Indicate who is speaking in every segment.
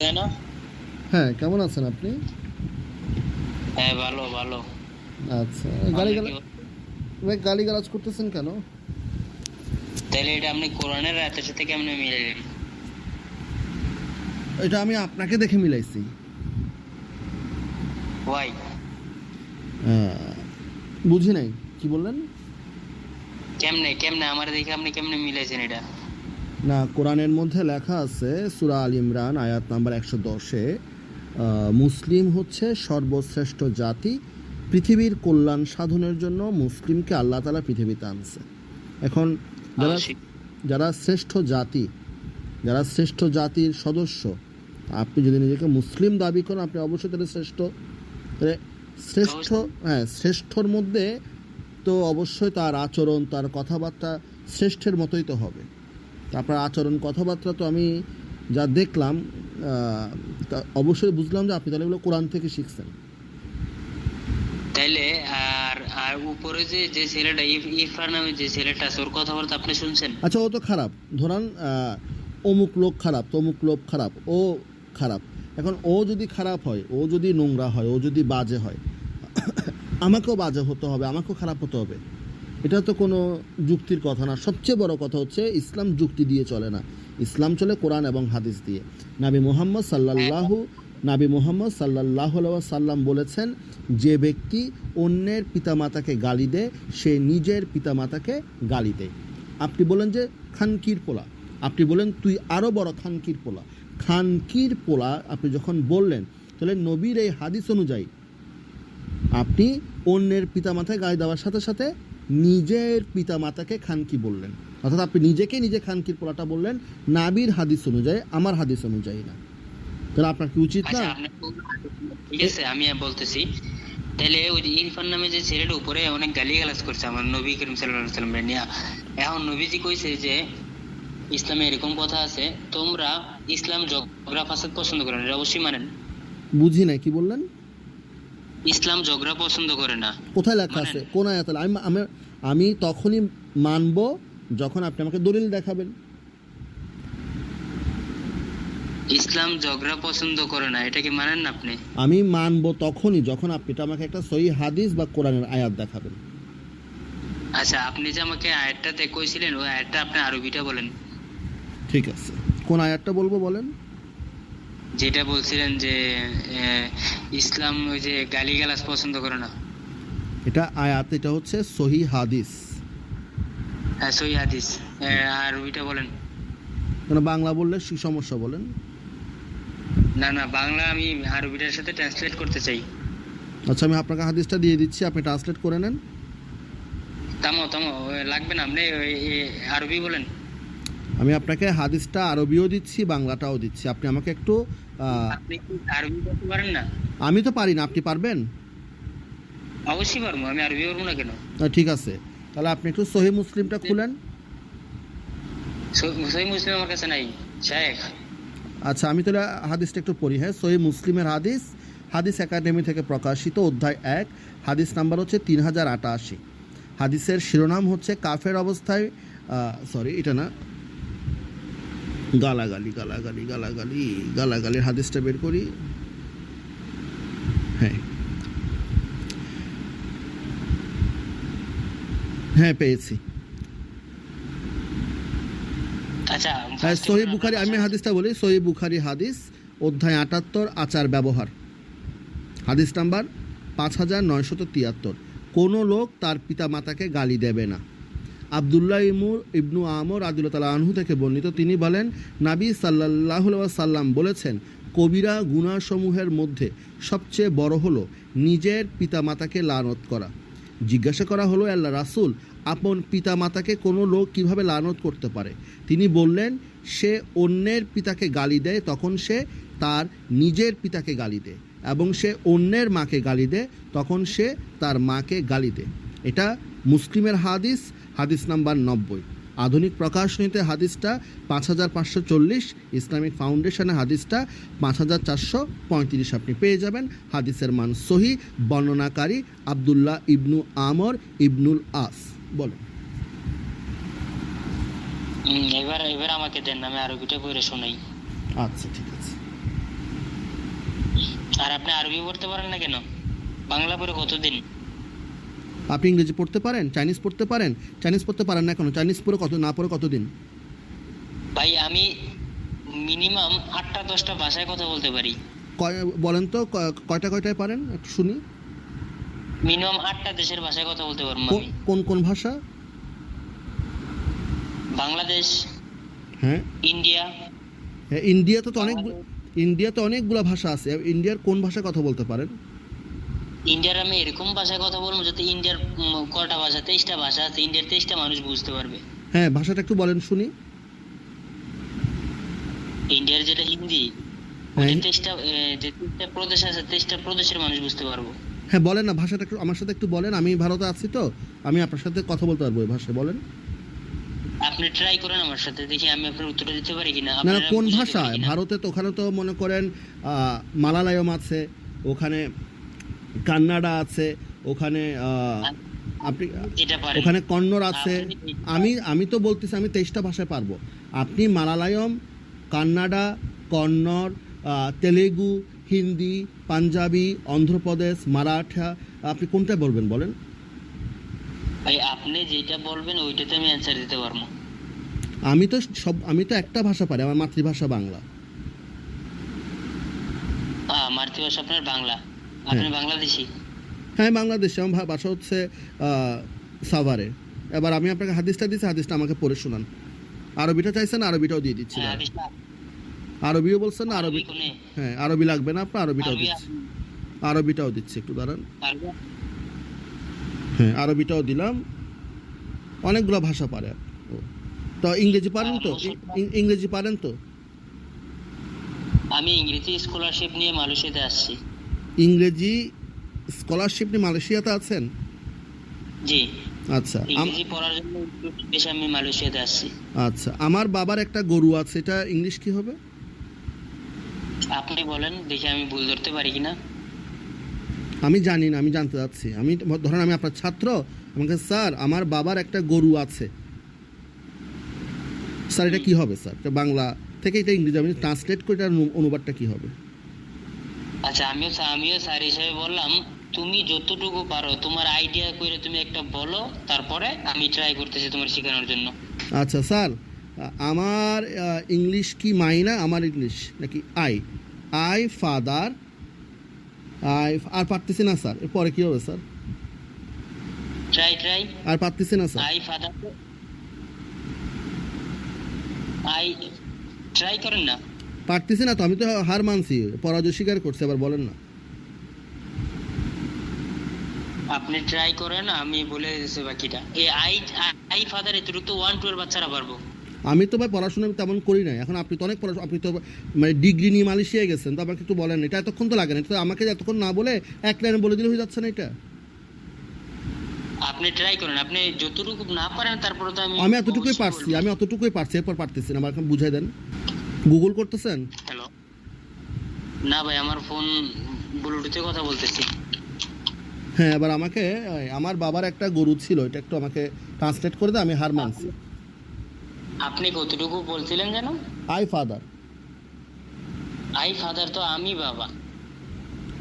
Speaker 1: তাই না?
Speaker 2: হ্যাঁ কেমন আছেন আপনি?
Speaker 1: হ্যাঁ ভালো ভালো।
Speaker 2: আচ্ছা গালি ভাই গালাজ করতেছেন কেন?
Speaker 1: তাহলে এটা আপনি কোরআনের রাতের সাথে কেমনে মিলাইলেন?
Speaker 2: এটা আমি আপনাকে দেখে মিলাইছি।
Speaker 1: ওয়াই
Speaker 2: বুঝি নাই কি বললেন?
Speaker 1: কেমনে কেমনে আমার দেখে আপনি কেমনে মিলাইছেন এটা?
Speaker 2: না কোরআনের মধ্যে লেখা আছে সুরা আল ইমরান আয়াত নাম্বার একশো দশে মুসলিম হচ্ছে সর্বশ্রেষ্ঠ জাতি পৃথিবীর কল্যাণ সাধনের জন্য মুসলিমকে আল্লাহ তালা পৃথিবীতে আনছে। এখন যারা যারা শ্রেষ্ঠ জাতি যারা শ্রেষ্ঠ জাতির সদস্য আপনি যদি নিজেকে মুসলিম দাবি করেন আপনি অবশ্যই তাহলে শ্রেষ্ঠ। তাহলে শ্রেষ্ঠ হ্যাঁ শ্রেষ্ঠর মধ্যে তো অবশ্যই তার আচরণ তার কথাবার্তা শ্রেষ্ঠের মতোই তো হবে। তারপর আচরণ কথাবার্তা তো আমি যা দেখলাম অবশ্যই বুঝলাম যে আপনি তাহলে এগুলো কোরআন থেকে শিখছেন।
Speaker 1: তাইলে আর আর উপরে যে যে ছেলেটা ইফ- ইরফান নামে যে ছেলেটা আছে ওর কথাবার্তা আপনি শুনছেন?
Speaker 2: আচ্ছা ও তো খারাপ। ধরান অমুক লোক খারাপ তমুক লোক খারাপ ও খারাপ। এখন ও যদি খারাপ হয় ও যদি নোংরা হয় ও যদি বাজে হয় আমাকেও বাজে হতে হবে আমাকেও খারাপ হতে হবে। এটা তো কোনো যুক্তির কথা না। সবচেয়ে বড় কথা হচ্ছে, ইসলাম যুক্তি দিয়ে চলে না। ইসলাম চলে কোরআন এবং হাদিস দিয়ে। নাবি মোহাম্মদ সাল্লাল্লাহু, নাবি মোহাম্মদ আলাইহি সাল্লাম বলেছেন, যে ব্যক্তি অন্যের পিতামাতাকে গালি দেয়, সে নিজের পিতামাতাকে গালি দেয়। আপনি বলেন যে, খানকির পোলা। আপনি বলেন, তুই আরও বড় খানকির পোলা। খানকির পোলা, আপনি যখন বললেন, তাহলে নবীর এই হাদিস অনুযায়ী আপনি অন্যের পিতামাতায় গায়ে দেওয়ার সাথে সাথে নিজের পিতামাতাকে খানকি বললেন। অর্থাৎ আপনি নিজেকে নিজে খানকির পোলাটা বললেন নাবির হাদিস অনুযায়ী আমার হাদিস অনুযায়ী না। তাহলে আপনার কি উচিত না?
Speaker 1: আচ্ছা ঠিক আছে আমি বলতেছি। তাহলে ওই যে ইরফান নামে যে ছেলেটা উপরে অনেক গালি গালাজ করছে আমার নবী করিম সাল্লাল্লাহু সাল্লাম নিয়ে। এখন নবীজি কইছে যে ইসলামে এরকম কথা আছে তোমরা ইসলাম ঝগড়া ফাসাদ পছন্দ করে না এটা অবশ্যই মানেন।
Speaker 2: বুঝি না কি বললেন?
Speaker 1: ইসলাম ঝগড়া পছন্দ করে না।
Speaker 2: কোথায় লেখা
Speaker 1: মানে-
Speaker 2: আছে? কোন আয়াত আমি আমি আমি তখনই মানব যখন আপনি আমাকে দলিল দেখাবেন।
Speaker 1: ইসলাম ঝগড়া পছন্দ করে না এটা কি মানেন না আপনি?
Speaker 2: আমি মানব তখনই যখন আপনি এটা আমাকে একটা সহি হাদিস বা কোরআনের আয়াত দেখাবেন।
Speaker 1: আচ্ছা আপনি যে আমাকে আয়াতটাতে কইছিলেন ওই আয়াতটা আপনি আরবিটা বলেন।
Speaker 2: ঠিক আছে। কোন আয়াতটা বলব বলেন?
Speaker 1: যেটা বলছিলেন যে ইসলাম ওই যে গালি গালাজ পছন্দ করে না।
Speaker 2: এটা আয়াত এটা হচ্ছে সহি হাদিস।
Speaker 1: হ্যাঁ সই হাদিস। আর ওইটা বলেন।
Speaker 2: মানে বাংলা বললে কি সমস্যা বলেন।
Speaker 1: না না বাংলা আমি আরবিটার সাথে ট্রান্সলেট করতে চাই।
Speaker 2: আচ্ছা আমি আপনাকে হাদিসটা দিয়ে দিচ্ছি আপনি ট্রান্সলেট করে নেন।
Speaker 1: তামো তামো লাগবে না আপনি আরবি বলেন।
Speaker 2: আমি আপনাকে হাদিসটা আরবিও দিচ্ছি বাংলাটাও দিচ্ছি। আপনি আমাকে একটু
Speaker 1: আপনি কি আরবি বলতে পারেন না?
Speaker 2: আমি তো পারি না আপনি পারবেন?
Speaker 1: অবশ্যই পারব আমি আরবি পারব না কেন?
Speaker 2: ঠিক আছে। তাহলে আপনি একটু সহি মুসলিমটা খুলেন।
Speaker 1: সই মুসলিম আমার কাছে নাই শেখ।
Speaker 2: আচ্ছা আমি তাহলে হাদিসটা একটু পড়ি হ্যাঁ? সহি মুসলিমের হাদিস হাদিস একাডেমি থেকে প্রকাশিত অধ্যায় এক হাদিস নাম্বার হচ্ছে তিন হাজার আটাশি। হাদিসের শিরোনাম হচ্ছে কাফের অবস্থায় সরি এটা না গালাগালি গালাগালি গালাগালি গালাগালির হাদিসটা বের করি। হ্যাঁ। হ্যাঁ পেয়েছি।
Speaker 1: আচ্ছা
Speaker 2: হ্যাঁ সহি বুখারি আমি হাদিসটা বলি সহি বুখারি হাদিস অধ্যায় আটাত্তর আচার ব্যবহার। হাদিস নাম্বার পাঁচ হাজার নয়শত তিয়াত্তর। কোনো লোক তার পিতা মাতাকে গালি দেবে না। আবদুল্লাহ ইমুর ইবনু আমর আদিলতালা আনহু থেকে বর্ণিত। তিনি বলেন, নাবি সাল্লাহ সাল্লাম বলেছেন, কবিরা গুণাসমূহের মধ্যে সবচেয়ে বড় হলো নিজের পিতামাতাকে লানত করা। জিজ্ঞাসা করা হলো, আল্লাহ রাসূল, আপন পিতামাতাকে কোনো লোক কীভাবে লানত করতে পারে? তিনি বললেন, সে অন্যের পিতাকে গালি দেয়, তখন সে তার নিজের পিতাকে গালি দেয় এবং সে অন্যের মাকে গালি দেয়, তখন সে তার মাকে গালি দেয়। এটা মুসলিমের হাদিস হাদিস নাম্বার নব্বই। আধুনিক প্রকাশনীতে হাদিসটা পাঁচ হাজার পাঁচশো চল্লিশ ইসলামিক ফাউন্ডেশনে হাদিসটা পাঁচ হাজার চারশো পঁয়ত্রিশ আপনি পেয়ে যাবেন। হাদিসের মান সহি বর্ণনাকারী আবদুল্লাহ ইবনু আমর ইবনুল আস। বলেন।
Speaker 1: এবার এবার আমাকে দেন আমি আরবিটা পড়ে শোনাই।
Speaker 2: আচ্ছা ঠিক আছে।
Speaker 1: আর আপনি আরবি পড়তে পারেন না কেন? বাংলা পড়ে কতদিন?
Speaker 2: আপনি ইংরেজি পড়তে পারেন চাইনিজ পড়তে পারেন চাইনিজ পড়তে পারেন না কেন? চাইনিজ পড়ে কত না পড়ে কতদিন?
Speaker 1: ভাই আমি মিনিমাম আটটা দশটা ভাষায় কথা বলতে পারি।
Speaker 2: কয় বলেন তো কয়টা কয়টায় পারেন? একটু শুনি।
Speaker 1: মিনিমাম আটটা দেশের ভাষায় কথা বলতে পারব আমি।
Speaker 2: কোন কোন ভাষা?
Speaker 1: বাংলাদেশ
Speaker 2: হ্যাঁ।
Speaker 1: ইন্ডিয়া।
Speaker 2: হ্যাঁ, ইন্ডিয়াতে তো অনেক ইন্ডিয়াতে অনেকগুলো ভাষা আছে। ইন্ডিয়ার কোন ভাষা কথা বলতে পারেন?
Speaker 1: ইন্ডিয়ার আমি এরকম ভাষায় কথা বলব যাতে ইন্ডিয়ার কটা ভাষা তেইশটা ভাষা আছে ইন্ডিয়ার তেইশটা মানুষ বুঝতে পারবে।
Speaker 2: হ্যাঁ ভাষাটা একটু বলেন শুনি।
Speaker 1: ইন্ডিয়ার যেটা হিন্দি
Speaker 2: হ্যাঁ।
Speaker 1: তেইশটা যে তেইশটা প্রদেশ আছে তেইশটা প্রদেশের মানুষ বুঝতে পারব।
Speaker 2: হ্যাঁ বলেন না ভাষাটা একটু আমার সাথে একটু বলেন আমি ভারতে আছি তো আমি আপনার সাথে কথা বলতে পারব এই ভাষায় বলেন।
Speaker 1: আপনি ট্রাই করেন আমার সাথে দেখি আমি আপনার উত্তরটা দিতে পারি কিনা
Speaker 2: না কোন ভাষায়? ভারতে তো ওখানে তো মনে করেন আহ, মালায়ালম আছে ওখানে কান্নাডা আছে ওখানে আপনি ওখানে কন্নড় আছে। আমি আমি তো বলতেছি আমি তেইশটা ভাষায় পারব। আপনি মালায়ালম কান্নাডা কন্নড় তেলেগু হিন্দি পাঞ্জাবি অন্ধ্রপ্রদেশ মারাঠা আপনি কোনটা বলবেন বলেন?
Speaker 1: ভাই আপনি যেটা বলবেন ওইটাতে আমি অ্যান্সার দিতে পারব।
Speaker 2: আমি তো সব আমি তো একটা ভাষা পারি আমার মাতৃভাষা বাংলা।
Speaker 1: মাতৃভাষা আপনার বাংলা। আপনি
Speaker 2: হ্যাঁ।
Speaker 1: বাংলাদেশি?
Speaker 2: হ্যাঁ বাংলাদেশে। আমার ভাষা হচ্ছে সাভারে। এবার আমি আপনাকে হাদিসটা দিচ্ছি হাদিসটা আমাকে পড়ে শোনান। আরবিটা চাইছেন আরবিটাও দিয়ে দিচ্ছি।
Speaker 1: হ্যাঁ,
Speaker 2: আরবিও বলছেন না আরবি হ্যাঁ আরবি লাগবে না আপনার আরবিটাও
Speaker 1: আরবি-
Speaker 2: দিচ্ছি। আরবিটাও দিচ্ছি একটু দাঁড়ান। হ্যাঁ আরবিটাও দিলাম। অনেকগুলো ভাষা পারে। তো ইংরেজি পারেন তো? ইংরেজি পারেন তো?
Speaker 1: আমি ইংরেজি স্কলারশিপ নিয়ে মালয়েশিয়াতে আসছি।
Speaker 2: ইংরেজি স্কলারশিপ নিয়ে মালয়েশিয়াতে আছেন?
Speaker 1: জি।
Speaker 2: আচ্ছা
Speaker 1: ইংরেজি পড়ার জন্য দেশে আমি মালয়েশিয়াতে আসছি
Speaker 2: আচ্ছা আমার বাবার একটা গরু আছে এটা ইংলিশ কি হবে?
Speaker 1: আপনি বলেন দেখি আমি ভুল ধরতে পারি কিনা
Speaker 2: আমি জানি না আমি জানতে চাচ্ছি। আমি ধরেন আমি আপনার ছাত্র আমাকে স্যার আমার বাবার একটা গরু আছে। স্যার এটা কি হবে স্যার? এটা বাংলা থেকে এটা ইংরেজি আমি ট্রান্সলেট করে এটার অনুবাদটা কি হবে?
Speaker 1: আচ্ছা আমিও আমিও স্যার হিসেবে বললাম তুমি যতটুকু পারো তোমার আইডিয়া করে তুমি একটা বলো তারপরে আমি ট্রাই করতেছি তোমার শেখানোর জন্য।
Speaker 2: আচ্ছা স্যার আমার ইংলিশ কি মাই না আমার ইংলিশ নাকি আই আই ফাদার আই আর পারতেছি না স্যার। এরপরে কি হবে স্যার?
Speaker 1: ট্রাই ট্রাই
Speaker 2: আর পারতেছি না sir.
Speaker 1: I father I try করেন না।
Speaker 2: পারতেছি না তো আমি তো হার মানছি পরাজয় স্বীকার করছি আবার বলেন না।
Speaker 1: আপনি ট্রাই করেন আমি বলে বাকিটা। এই আই আই ফাদার এতটুকু তো ওয়ান টু এর বাচ্চারা পারব।
Speaker 2: আমি তো ভাই পড়াশোনা তেমন করি নাই এখন আপনি তো অনেক পড়াশোনা আপনি তো মানে ডিগ্রি নিয়ে মালয়েশিয়ায় গেছেন তো আমাকে একটু বলেন এটা এতক্ষণ তো লাগে না এটা আমাকে এতক্ষণ না বলে এক লাইনে বলে দিলে হয়ে যাচ্ছে না এটা?
Speaker 1: আপনি ট্রাই করেন আপনি যতটুকু না পারেন তারপরে তো আমি
Speaker 2: আমি এতটুকুই পারছি আমি অতটুকুই পারছি এরপর পারতেছি না এখন বুঝাই দেন। গুগল করতেছেন?
Speaker 1: হ্যালো না ভাই আমার ফোন ব্লুটুথে কথা বলতেছি।
Speaker 2: হ্যাঁ এবার আমাকে আমার বাবার একটা গরু ছিল এটা একটু আমাকে ট্রান্সলেট করে দেয় আমি হার মানছি।
Speaker 1: আপনি কতটুকু বলছিলেন যেন?
Speaker 2: আই ফাদার
Speaker 1: আই ফাদার তো আমি বাবা।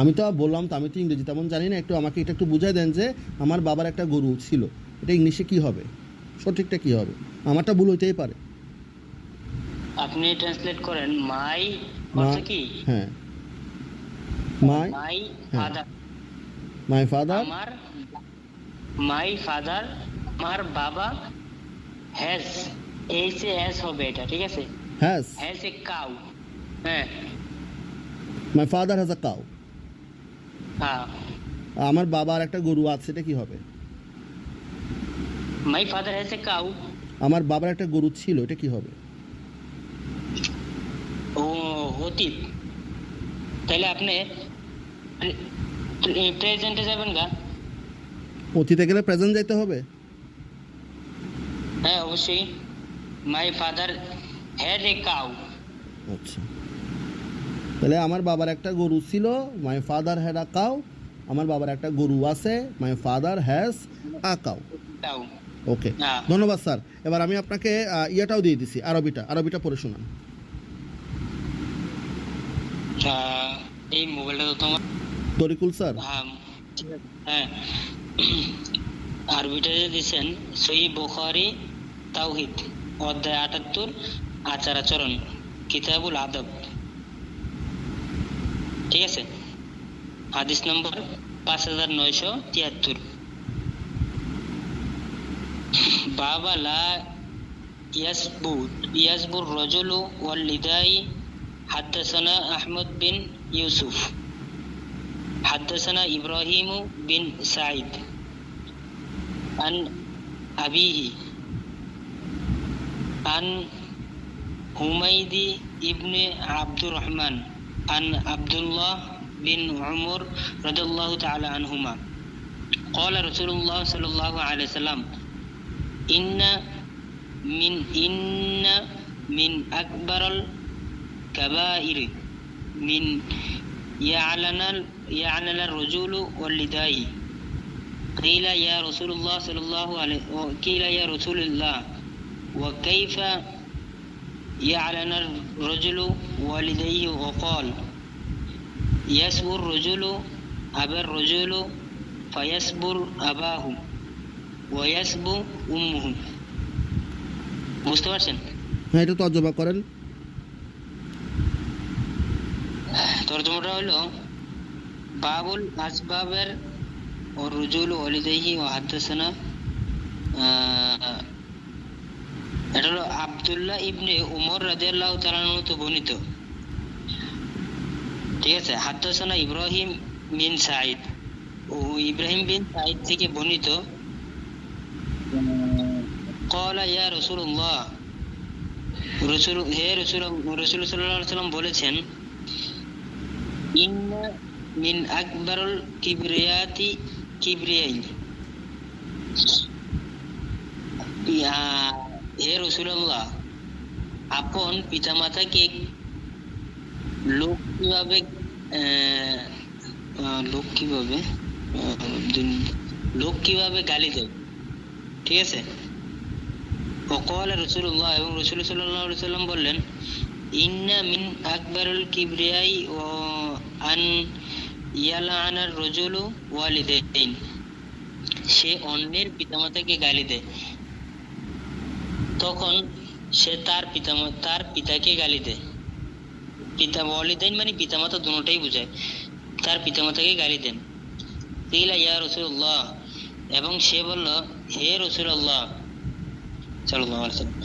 Speaker 2: আমি তো বললাম তো আমি তো ইংরেজি তেমন জানি না একটু আমাকে এটা একটু বুঝাই দেন যে আমার বাবার একটা গরু ছিল এটা ইংলিশে কি হবে? সঠিকটা কি হবে? আমারটা ভুল হইতেই পারে।
Speaker 1: আপনি ট্রান্সলেট করেন মাই অর্থ কি?
Speaker 2: হ্যাঁ। মাই
Speaker 1: মাই। ফাদার
Speaker 2: মাই ফাদার
Speaker 1: আমার মাই ফাদার আমার বাবা হ্যাজ এইচ এ হ্যাজ হবে এটা ঠিক আছে?
Speaker 2: হ্যাজ
Speaker 1: হ্যাজ এ কাউ হ্যাঁ।
Speaker 2: My father has a cow
Speaker 1: হ্যাঁ।
Speaker 2: আমার বাবার একটা গরু আছে এটা কি হবে?
Speaker 1: My father has a cow
Speaker 2: আমার বাবার একটা গরু ছিল এটা কি হবে?
Speaker 1: অতীত তাহলে আপনি প্রেজেন্টে যাবেন গা
Speaker 2: অতীতে গেলে প্রেজেন্ট যাইতে হবে
Speaker 1: হ্যাঁ অবশ্যই my father had a cow
Speaker 2: আচ্ছা তাহলে আমার বাবার একটা গরু ছিল my father had a cow আমার বাবার একটা গরু আছে my father has
Speaker 1: a
Speaker 2: cow
Speaker 1: okay.
Speaker 2: ধন্যবাদ স্যার এবার আমি আপনাকে ইয়েটাও দিয়ে দিছি আরবিটা আরবিটা পড়ে শোনান
Speaker 1: এই মোবাইলটা তো তোমার
Speaker 2: তরিকুল স্যার?
Speaker 1: হ্যাঁ দিচ্ছেন সই বুখারি তাওহিদ অধ্যায় আটাত্তর আচার আচরণ কিতাবুল আদব। ঠিক আছে? হাদিস নম্বর পাঁচ হাজার নয়শো তিয়াত্তর। বাবা লা ইয়াসবুত ইয়াসবুর রজুলু ওয়াল লিদাই حدثنا أحمد بن يوسف. حدثنا إبراهيم بن سعيد. عن أبيه. عن حميد بن عبد الرحمن عن عبد الله بن عمر رضي الله تعالى عنهما. قال رسول الله صلى الله عليه وسلم إن من إن من أكبر الكبائر من يعلن يعلن الرجل واللداء قيل يا رسول الله صلى الله عليه قيل يا رسول الله وكيف يعلن الرجل والديه وقال يسبو الرجل أبا الرجل فيسبر أباه ويسبو أمه বুঝতে পারছেন
Speaker 2: হ্যাঁ এটা তর্জমা করেন
Speaker 1: তর্জমাটা হলো বাবুল আসবাবের ও রুজুল অলিদেহি ও হাদ্দাসানা এটা হলো আবদুল্লাহ ইবনে উমর রাজিয়াল্লাহ তালানুতে বর্ণিত। ঠিক আছে? হাদ্দাসানা ইব্রাহিম বিন সাইদ ও ইব্রাহিম বিন সাইদ থেকে বর্ণিত কলা ইয়া রসুল্লাহ রসুল, হে রসুল রসুল সাল্লাহ সাল্লাম বলেছেন ইন্না মিন আকবরুল কিবরিয়াতি কিবরিয়াই ইয়া হে রসুল্লাহ আপন পিতামাতাকে লোক কিভাবে আহ, আহ, লোক কিভাবে আহ, দুন- লোক কিভাবে গালি দেয় ঠিক আছে وقال رسول الله এবং রসুল সাল্লাল্লাহু আলাইহি সাল্লাম বললেন ইন্না মিন আকবরুল কিবরিয়াই ও আন ইয়ালানার রজুলু সে অন্যের পিতামাতাকে গালি দেয়। তখন সে তার পিতামা, তার পিতাকে গালি দেয়। পিতা, ওয়ালিদাইন মানে পিতামাতা দুটোটাই বোঝায়। তার পিতামাতাকে গালি দেন। কিলা ইয়া রসুল্লাহ এবং সে বলল, হে রসুল্লাহ সাল্লাল্লাহু আলাইহি ওয়াসাল্লাম।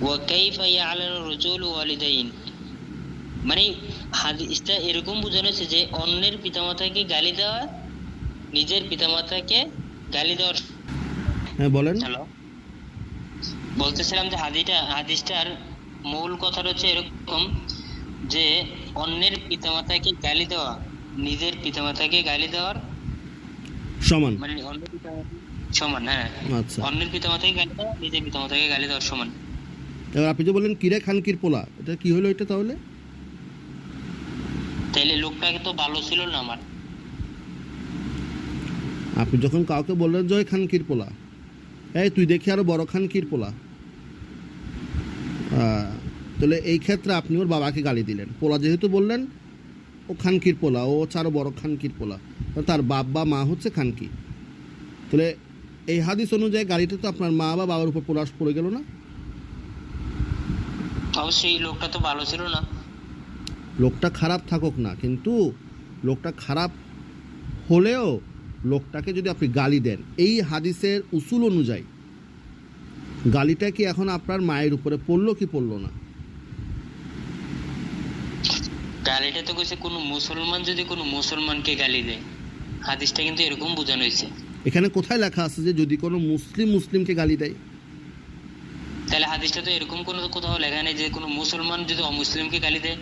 Speaker 1: ওয়া কাইফা ইয়ালানু রজুলু ওয়ালিদাইন? মানে হাদিসটা এরকম বোঝানো হয়েছে যে অন্যের পিতামাতাকে গালি দেওয়া নিজের পিতামাতাকে গালি দেওয়ার
Speaker 2: হ্যাঁ বলেন।
Speaker 1: হ্যালো বলতেছিলাম যে হাদিটা হাদিসটার মূল কথাটা হচ্ছে এরকম যে অন্যের পিতামাতাকে গালি দেওয়া নিজের পিতামাতাকে গালি দেওয়ার
Speaker 2: সমান।
Speaker 1: মানে অন্যের পিতামাতা সমান হ্যাঁ।
Speaker 2: আচ্ছা।
Speaker 1: অন্যের পিতামাতাকে গালি দেওয়া নিজের পিতামাতাকে গালি দেওয়ার সমান।
Speaker 2: এবার আপনি যে বললেন কিরে খানকির পোলা এটা কি হলো এটা তাহলে?
Speaker 1: লোকটাকে তো ভালো ছিল না আমার।
Speaker 2: আপনি যখন কাউকে বললেন জয় খান পোলা এই তুই দেখি আরও বড় খান কিরপোলা। তাহলে এই ক্ষেত্রে আপনি ওর বাবাকে গালি দিলেন। পোলা যেহেতু বললেন ও খানকির পোলা ও হচ্ছে আরও বড় খানকির পোলা তাহলে তার বাপ বা মা হচ্ছে খানকি তাহলে এই হাদিস অনুযায়ী গাড়িটা তো আপনার মা বা বাবার উপর পোলাশ পড়ে গেল না?
Speaker 1: তাও সেই লোকটা তো ভালো ছিল না।
Speaker 2: লোকটা খারাপ থাকুক না কিন্তু লোকটা খারাপ হলেও লোকটাকে যদি আপনি গালি দেন এই হাদিসের উসুল অনুযায়ী গালিটা কি এখন আপনার মায়ের উপরে পড়ল কি পড়ল না?
Speaker 1: গালিটা তো কইছে কোনো মুসলমান যদি কোনো মুসলমানকে গালি দেয়। হাদিসটা কিন্তু এরকম বোঝানো হয়েছে।
Speaker 2: এখানে কোথায় লেখা আছে যে যদি কোনো মুসলিম মুসলিমকে গালি দেয়?
Speaker 1: তাহলে হাদিসটা তো এরকম কোনো কোথাও লেখা নেই যে কোনো মুসলমান যদি অমুসলিমকে গালি দেয়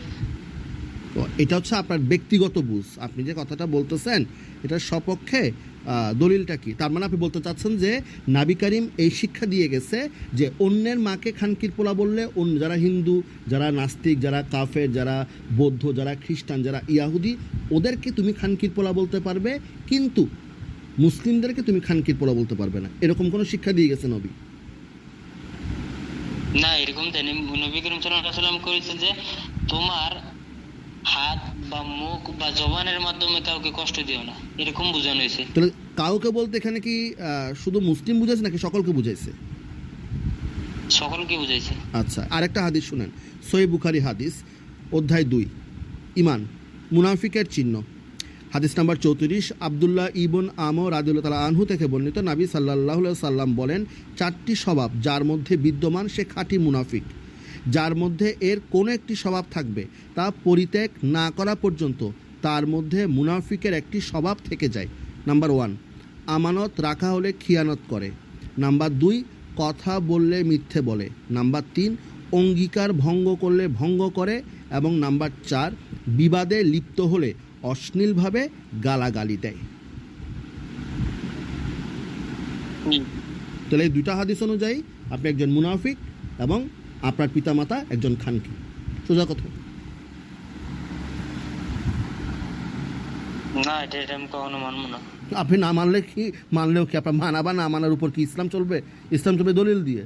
Speaker 2: এটা হচ্ছে আপনার ব্যক্তিগত বুঝ। আপনি যে কথাটা বলতেছেন, এটার সপক্ষে দলিলটা কি? তার মানে আপনি বলতে চাচ্ছেন যে নাবি করিম এই শিক্ষা দিয়ে গেছে যে অন্যের মাকে খানকির পোলা বললে অন্য, যারা হিন্দু, যারা নাস্তিক, যারা কাফের, যারা বৌদ্ধ, যারা খ্রিস্টান, যারা ইয়াহুদি, ওদেরকে তুমি খানকির পোলা বলতে পারবে, কিন্তু মুসলিমদেরকে তুমি খানকির পোলা বলতে পারবে না। এরকম কোনো শিক্ষা দিয়ে গেছে নবী?
Speaker 1: না, এরকম নবী করিম সাল্লাম করেছে যে তোমার হাত বা মুখ বা জবানের মাধ্যমে কাউকে কষ্ট দিও না। এরকম বোঝানো হয়েছে।
Speaker 2: তাহলে কাউকে বলতে এখানে কি শুধু মুসলিম বুঝাইছে নাকি সকলকে বুঝাইছে?
Speaker 1: সকলকে বুঝাইছে।
Speaker 2: আচ্ছা আরেকটা হাদিস শুনেন। সই বুখারি হাদিস অধ্যায় দুই। ইমান মুনাফিকের চিহ্ন। হাদিস নাম্বার চৌত্রিশ আবদুল্লাহ ইবন আমর রাদিউল্লাহ তালা আনহু থেকে বর্ণিত নাবী সাল্লাহ সাল্লাম বলেন চারটি স্বভাব যার মধ্যে বিদ্যমান সে খাঁটি মুনাফিক। যার মধ্যে এর কোনো একটি স্বভাব থাকবে তা পরিত্যাগ না করা পর্যন্ত তার মধ্যে মুনাফিকের একটি স্বভাব থেকে যায়। নাম্বার ওয়ান আমানত রাখা হলে খিয়ানত করে। নাম্বার দুই কথা বললে মিথ্যে বলে। নাম্বার তিন অঙ্গীকার ভঙ্গ করলে ভঙ্গ করে। এবং নাম্বার চার বিবাদে লিপ্ত হলে অশ্লীলভাবে গালাগালি দেয়। তাহলে এই দুইটা হাদিস অনুযায়ী আপনি একজন মুনাফিক এবং আপনার পিতামাতা একজন খানকি। সোজা কথা।
Speaker 1: না এটা এটা আমি কখনো মানবো না।
Speaker 2: আপনি না মানলে কি মানলেও কি আপনার মানাবা না মানার উপর কি ইসলাম চলবে? ইসলাম চলবে দলিল দিয়ে।